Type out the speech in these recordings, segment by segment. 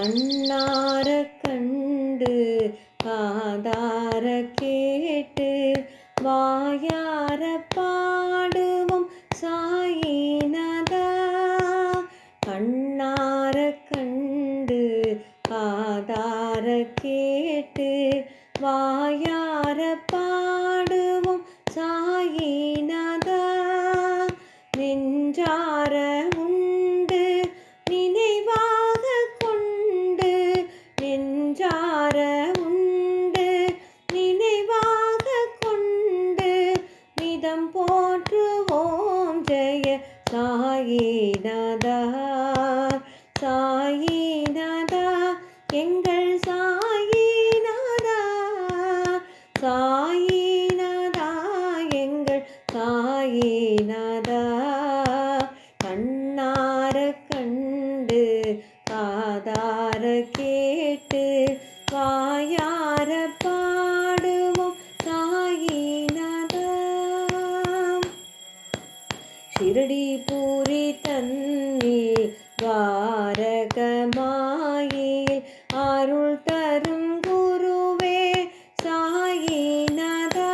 கண்ணார கண்டு காதார கேட்டு வாயார பாடுவோம் சாயினதா. கண்ணார கண்டு காதார கேட்டு வாயார பா நெஞ்சார உண்டு நினைவாக கொண்டு நிதம் போற்றுவோம். ஜெய சாயினதா சாயினதா எங்கள் சாயினதா சாயினதா எங்கள் சாயினதா கண்ணார கண்டு காதார கேட்டு வாயார பாடுவோம் தாயினதாம் ஷிரடி பூரி தன்னி வாரகமாயில் அருள் தரும் குருவே சாயினதா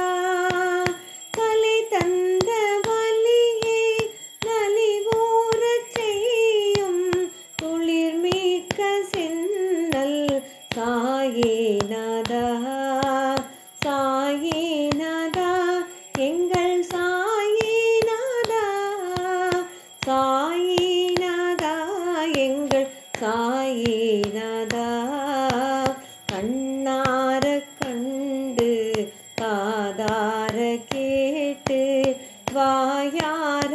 கலை தந்த வலியை நலிவோர செய்யும் குளிர்மிக்க சென்னல் சாயினாதா சாயினாதா எங்கள் சாயினாதா சாயினாதா எங்கள் சாயினாதா கண்ணார கண்டு காதார கேட்டு வாயார்